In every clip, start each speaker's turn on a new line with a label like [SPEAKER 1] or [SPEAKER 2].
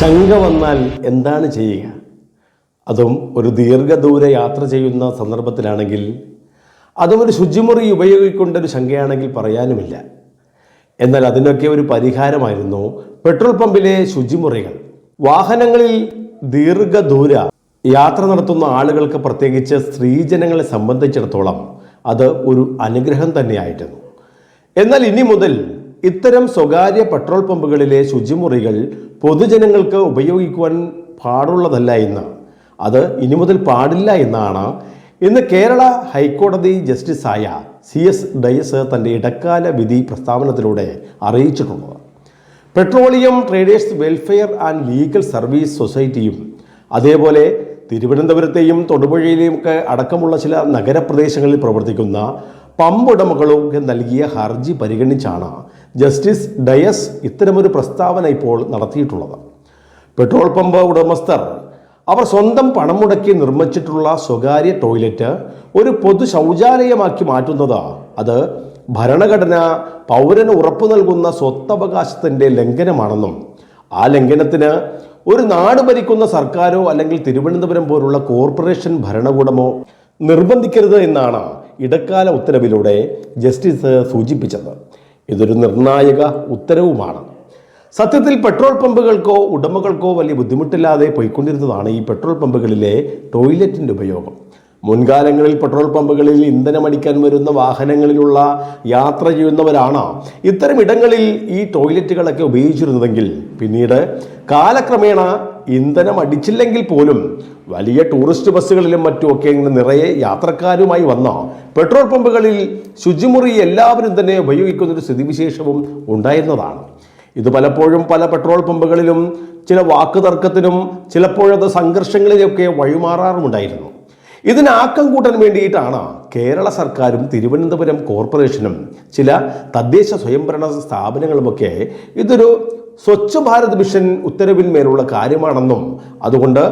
[SPEAKER 1] ശങ്ക വന്നാൽ എന്താണ് ചെയ്യുക? അതും ഒരു ദീർഘദൂര യാത്ര ചെയ്യുന്ന സന്ദർഭത്തിലാണെങ്കിൽ അതും ഒരു ശുചിമുറി ഉപയോഗിക്കേണ്ട ഒരു ശങ്കയാണെങ്കിൽ പറയാനുമില്ല. എന്നാൽ അതിനൊക്കെ ഒരു പരിഹാരമായിരുന്നു പെട്രോൾ പമ്പിലെ ശുചിമുറികൾ. വാഹനങ്ങളിൽ ദീർഘദൂര യാത്ര നടത്തുന്ന ആളുകൾക്ക് പ്രത്യേകിച്ച് സ്ത്രീജനങ്ങളെ സംബന്ധിച്ചിടത്തോളം അത് ഒരു അനുഗ്രഹം തന്നെയായിരുന്നു. എന്നാൽ ഇനി മുതൽ ഇത്തരം സ്വകാര്യ പെട്രോൾ പമ്പുകളിലെ ശുചിമുറികൾ പൊതുജനങ്ങൾക്ക് ഉപയോഗിക്കുവാൻ പാടുള്ളതല്ല എന്ന് അത് ഇനി മുതൽ പാടില്ല എന്നാണ്. ഇന്ന് കേരള ഹൈക്കോടതി ജസ്റ്റിസായ സി എസ് ഡയസ് തന്റെ ഇടക്കാല വിധി പ്രസ്താവനത്തിലൂടെ അറിയിച്ചിട്ടുള്ളത്. Petroleum traders welfare and legal service സൊസൈറ്റിയും അതേപോലെ തിരുവനന്തപുരത്തെയും തൊടുപുഴയിലെയും ഒക്കെ അടക്കമുള്ള ചില നഗരപ്രദേശങ്ങളിൽ പ്രവർത്തിക്കുന്ന പമ്പ് ഉടമകളൊക്കെ നൽകിയ ഹർജി പരിഗണിച്ചാണ് ജസ്റ്റിസ് ഡയസ് ഇത്തരമൊരു പ്രസ്താവന ഇപ്പോൾ നടത്തിയിട്ടുള്ളത്. പെട്രോൾ പമ്പ് ഉടമസ്ഥർ അവർ സ്വന്തം പണം മുടക്കി നിർമ്മിച്ചിട്ടുള്ള സ്വകാര്യ ടോയ്ലറ്റ് ഒരു പൊതു ശൗചാലയമാക്കി മാറ്റുന്നത്. അത് ഭരണഘടന പൗരന് ഉറപ്പു നൽകുന്ന സ്വത്തവകാശത്തിന്റെ ലംഘനമാണെന്നും ആ ലംഘനത്തിന് ഒരു നാട് ഭരിക്കുന്ന സർക്കാരോ അല്ലെങ്കിൽ തിരുവനന്തപുരം പോലുള്ള കോർപ്പറേഷൻ ഭരണകൂടമോ നിർബന്ധിക്കരുത് എന്നാണ് ഇടക്കാല ഉത്തരവിലൂടെ ജസ്റ്റിസ് സൂചിപ്പിച്ചത്. ഇതൊരു നിർണായക ഉത്തരവുമാണ്. സത്യത്തിൽ പെട്രോൾ പമ്പുകൾക്കോ ഉടമകൾക്കോ വലിയ ബുദ്ധിമുട്ടില്ലാതെ പോയിക്കൊണ്ടിരുന്നതാണ് ഈ പെട്രോൾ പമ്പുകളിലെ ടോയ്ലറ്റിന്റെ ഉപയോഗം. മുൻകാലങ്ങളിൽ പെട്രോൾ പമ്പുകളിൽ ഇന്ധനമടിക്കാൻ വരുന്ന വാഹനങ്ങളിലുള്ള യാത്ര ചെയ്യുന്നവരാണ് ഇത്തരം ഇടങ്ങളിൽ ഈ ടോയ്ലറ്റുകളൊക്കെ ഉപയോഗിച്ചിരുന്നതെങ്കിൽ പിന്നീട് കാലക്രമേണ ഇന്ധനം അടിച്ചില്ലെങ്കിൽ പോലും വലിയ ടൂറിസ്റ്റ് ബസ്സുകളിലും മറ്റുമൊക്കെ ഇങ്ങനെ നിറയെ യാത്രക്കാരുമായി വന്ന പെട്രോൾ പമ്പുകളിൽ ശുചിമുറി എല്ലാവരും തന്നെ ഉപയോഗിക്കുന്ന ഒരു സ്ഥിതിവിശേഷവും ഉണ്ടായിരുന്നതാണ്. ഇത് പലപ്പോഴും പല പെട്രോൾ പമ്പുകളിലും ചില വാക്കുതർക്കത്തിനും ചിലപ്പോഴത് സംഘർഷങ്ങളിലൊക്കെ വഴിമാറാറുമുണ്ടായിരുന്നു. ഇതിന് ആക്കം കൂട്ടാൻ വേണ്ടിയിട്ടാണ് കേരള സർക്കാരും തിരുവനന്തപുരം കോർപ്പറേഷനും ചില തദ്ദേശ സ്വയംഭരണ സ്ഥാപനങ്ങളുമൊക്കെ ഇതൊരു സ്വച്ഛ് ഭാരത് മിഷൻ ഉത്തരവിന്മേലുള്ള കാര്യമാണെന്നും അതുകൊണ്ട്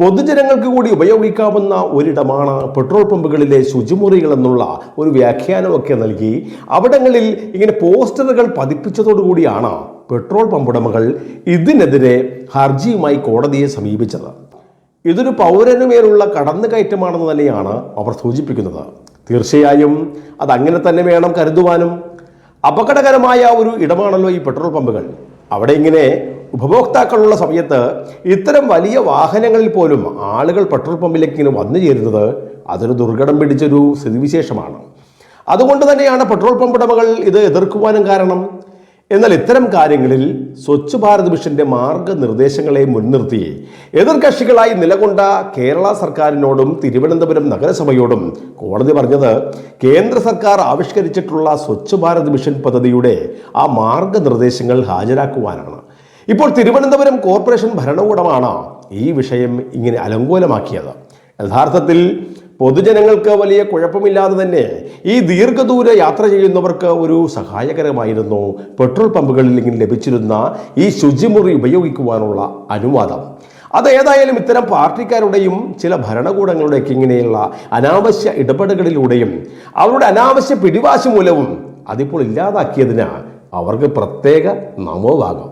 [SPEAKER 1] പൊതുജനങ്ങൾക്ക് കൂടി ഉപയോഗിക്കാവുന്ന ഒരിടമാണ് പെട്രോൾ പമ്പുകളിലെ ശുചിമുറികൾ എന്നുള്ള ഒരു വ്യാഖ്യാനമൊക്കെ നൽകി അവിടങ്ങളിൽ ഇങ്ങനെ പോസ്റ്ററുകൾ പതിപ്പിച്ചതോടുകൂടിയാണ് പെട്രോൾ പമ്പുടമകൾ ഇതിനെതിരെ ഹർജിയുമായി കോടതിയെ സമീപിച്ചത്. ഇതൊരു പൗരനുമേലുള്ള കടന്നുകയറ്റമാണെന്ന് തന്നെയാണ് അവർ സൂചിപ്പിക്കുന്നത്. തീർച്ചയായും അതങ്ങനെ തന്നെ വേണം കരുതുവാനും. അപകടകരമായ ഒരു ഇടമാണല്ലോ ഈ പെട്രോൾ പമ്പുകൾ. അവിടെ ഇങ്ങനെ ഉപഭോക്താക്കളുള്ള സമയത്ത് ഇത്തരം വലിയ വാഹനങ്ങളിൽ പോലും ആളുകൾ പെട്രോൾ പമ്പിലേക്ക് ഇങ്ങനെ വന്നു ചേരുന്നത് അതൊരു ദുർഘടം പിടിച്ചൊരു സ്ഥിതിവിശേഷമാണ്. അതുകൊണ്ട് തന്നെയാണ് പെട്രോൾ പമ്പ് ഉടമകൾ ഇത് എതിർക്കുവാനും കാരണം എന്നാൽ ഇത്തരം കാര്യങ്ങളിൽ സ്വച്ഛ് ഭാരത് മിഷന്റെ മാർഗനിർദ്ദേശങ്ങളെ മുൻനിർത്തി എതിർകക്ഷികളായി നിലകൊണ്ട കേരള സർക്കാരിനോടും തിരുവനന്തപുരം നഗരസഭയോടും കോടതി പറഞ്ഞത് കേന്ദ്ര സർക്കാർ ആവിഷ്കരിച്ചിട്ടുള്ള സ്വച്ഛ് ഭാരത് മിഷൻ പദ്ധതിയുടെ ആ മാർഗനിർദ്ദേശങ്ങൾ ഹാജരാക്കുവാനാണ്. ഇപ്പോൾ തിരുവനന്തപുരം കോർപ്പറേഷൻ ഭരണകൂടമാണ് ഈ വിഷയം ഇങ്ങനെ അലങ്കോലമാക്കിയത്. യഥാർത്ഥത്തിൽ പൊതുജനങ്ങൾക്ക് വലിയ കുഴപ്പമില്ലാതെ തന്നെ ഈ ദീർഘദൂര യാത്ര ചെയ്യുന്നവർക്ക് ഒരു സഹായകരമായിരുന്നു. പെട്രോൾ പമ്പുകളിൽ ഇങ്ങനെ ലഭിച്ചിരുന്ന ഈ ശുചിമുറി ഉപയോഗിക്കുവാനുള്ള അനുവാദം. അത് ഏതായാലും ഇത്തരം പാർട്ടിക്കാരുടെയും ചില ഭരണകൂടങ്ങളുടെയൊക്കെ ഇങ്ങനെയുള്ള അനാവശ്യ ഇടപെടലുകളിലൂടെയും അവരുടെ അനാവശ്യ പിടിവാശി മൂലവും അതിപ്പോൾ ഇല്ലാതാക്കിയതിന് അവർക്ക് പ്രത്യേക നമോഭാഗം